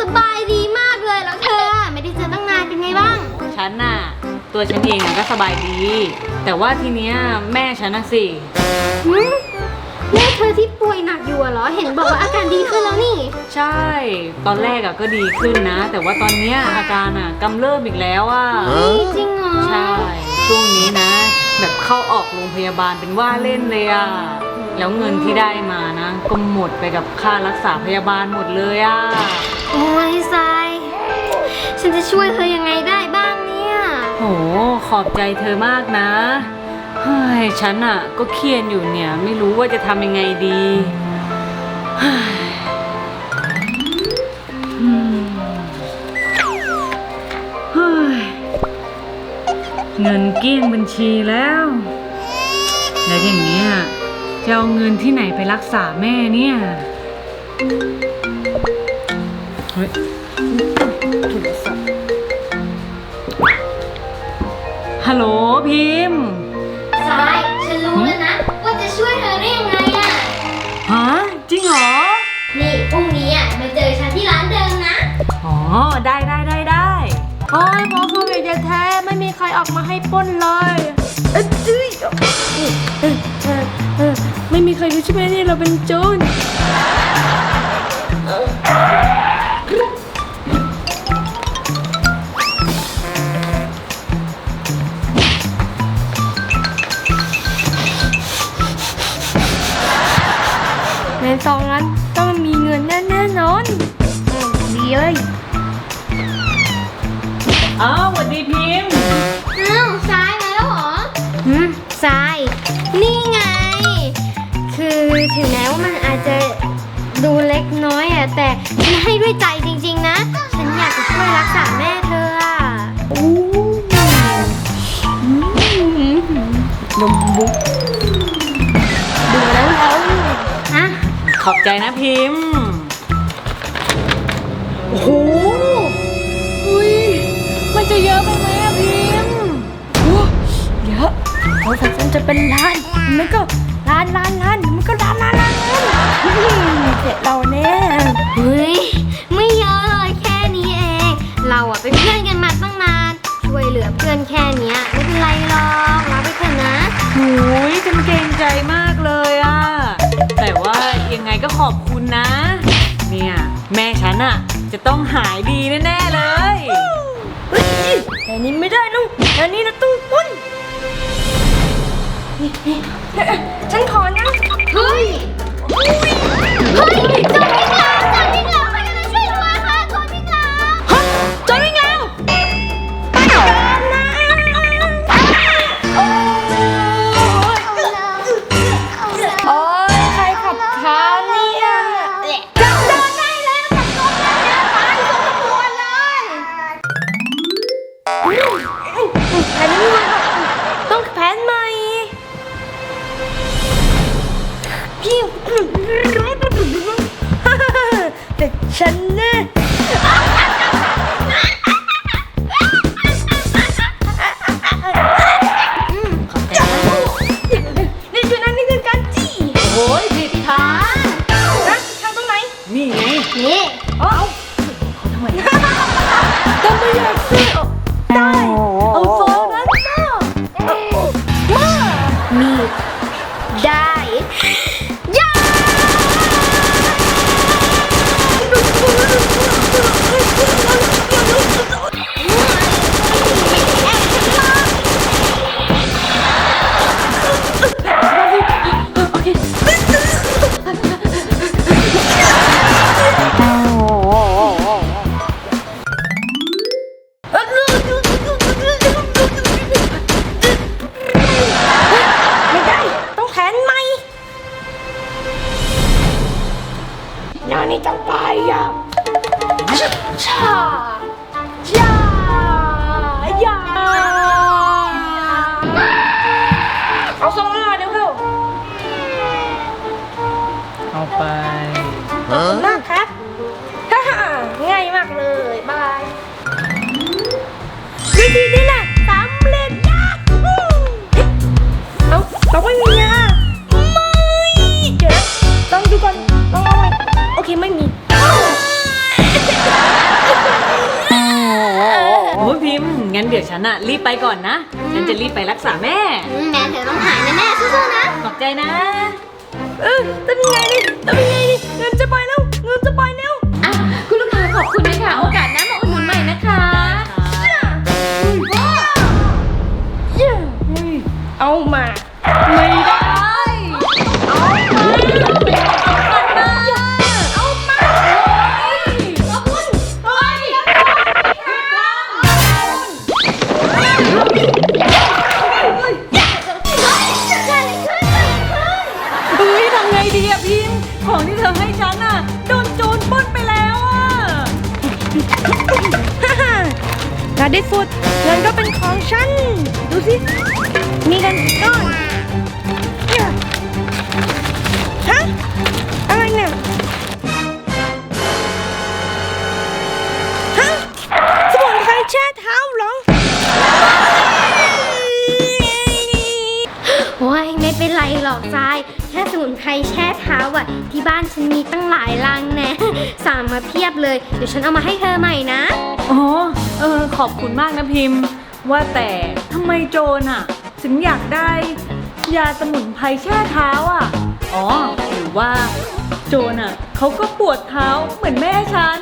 สบายดีมากเลยแล้วเธอ ไม่ได้เจอตั้งนานเป็นไงบ้าง ฉันน่ะ ตัวฉันเองก็สบายดี แต่ว่าทีเนี้ยแม่ฉันน่ะสิแม่เธอที่ป่วยหนักอยู่เหรอ เห็นบอกว่าอาการดีขึ้นแล้วนี่ ใช่ ตอนแรกอะก็ดีขึ้นนะ แต่ว่าตอนเนี้ยอาการอะกำเริบอีกแล้วอะจริงเหรอ ใช่ ช่วงนี้นะ แบบเข้าออกโรงพยาบาลเป็นว่าเล่นเลยอะ แล้วเงินที่ได้มานะ ก็หมดไปกับค่ารักษาพยาบาลหมดเลยอะโอ้ยทราย ฉันจะช่วยเธอยังไงได้บ้างเนี่ย โห ขอบใจเธอมากนะเฮ้ยฉันอะก็เครียดอยู่เนี่ย ไม่รู้ว่าจะทำยังไงดีเฮ้ยอืมเฮ้ยเงินเกลี้ยงบัญชีแล้ว แล้วอย่างเนี้ย จะเอาเงินที่ไหนไปรักษาแม่เนี่ยเฮ้ยโทรศัพท์ฮัลโหลพิมพ์ทรายฉันรู้แล้วนะ ว่าจะช่วยเธอได้ยังไงอะฮะจริงเหรอ นี่พรุ่งนี้อะมาเจอฉันที่ร้านเดิมนะ อ๋อ ได้ได้ได้ได้โอ้ยเพราะโควิดแท้ๆไม่มีใครออกมาให้ปล้นเลยเอ้ย ไม่มีใครรู้ใช่ไหมนี่เราเป็นโจรในซองนั้นต้องมีเงินแน่ๆนอนอืมดีเลย อบใจนะพิมพ์ โอ้โหอุ้ยมันจะเยอะไปไหมอะพิมพ์โอ้เยอะเพราะฉันจะเป็นล้านมันก็ล้านล้านล้านมันก็ล้านล้านล้านอืมเสร็จเราแน่ เฮ้ย ไม่เยอะเลยแค่นี้เอง เราอะเป็นเพื่อนกันมาตั้งนาน ช่วยเหลือเพื่อนแค่เนี้ย ก็ขอบคุณนะ เนี่ยแม่ฉันอะจะต้องหายดีแน่ๆเลย เฮ้ยอันนี้ไม่ได้ลูกอันนี้นะตู้ปุ้นนี่นี่เอ๊ะฉันขอนะ เฮ้ย เฮ้ยโจร พี่ แต่ฉันเนี่ย นนี้ต้องไปอะชาชาชาอยาเอาซองมาเดี๋ยวเข้าเอาไปขอบคุ เดี๋ยวฉันอะรีบไปก่อนนะ ฉันจะรีบไปรักษาแม่ อืมแม่เธอต้องหายแน่ๆสู้ๆนะ ขอบใจนะ เออทำยังไงดิทำยังไงดิเงินจะไปแล้วเงินจะไปแล้วอะคุณลูกค้าขอบคุณนะคะ โอกาสหน้ามาอุดหนุนใหม่นะคะเอามา ที่สุดเงินก็เป็นของฉัน ดูสิ มีกันก่อนเนี่ยฮะ อะไรเนี่ยฮะสมุนไพรแช่เท้าเหรอโอ้ยไม่เป็นไรหรอกทราย แค่สมุนไพรแช่เท้าอะ ที่บ้านฉันมีตั้งหลายลังแน่ สั่งมาเพียบเลย เดี๋ยวฉันเอามาให้เธอใหม่นะ อ๋อเออ ขอบคุณมากนะพิมพ์ ว่าแต่ทำไมโจนอะถึงอยากได้ยาสมุนไพรแช่เท้าอะอ๋อหรือว่า โจนอะเขาก็ปวดเท้าเหมือนแม่ฉัน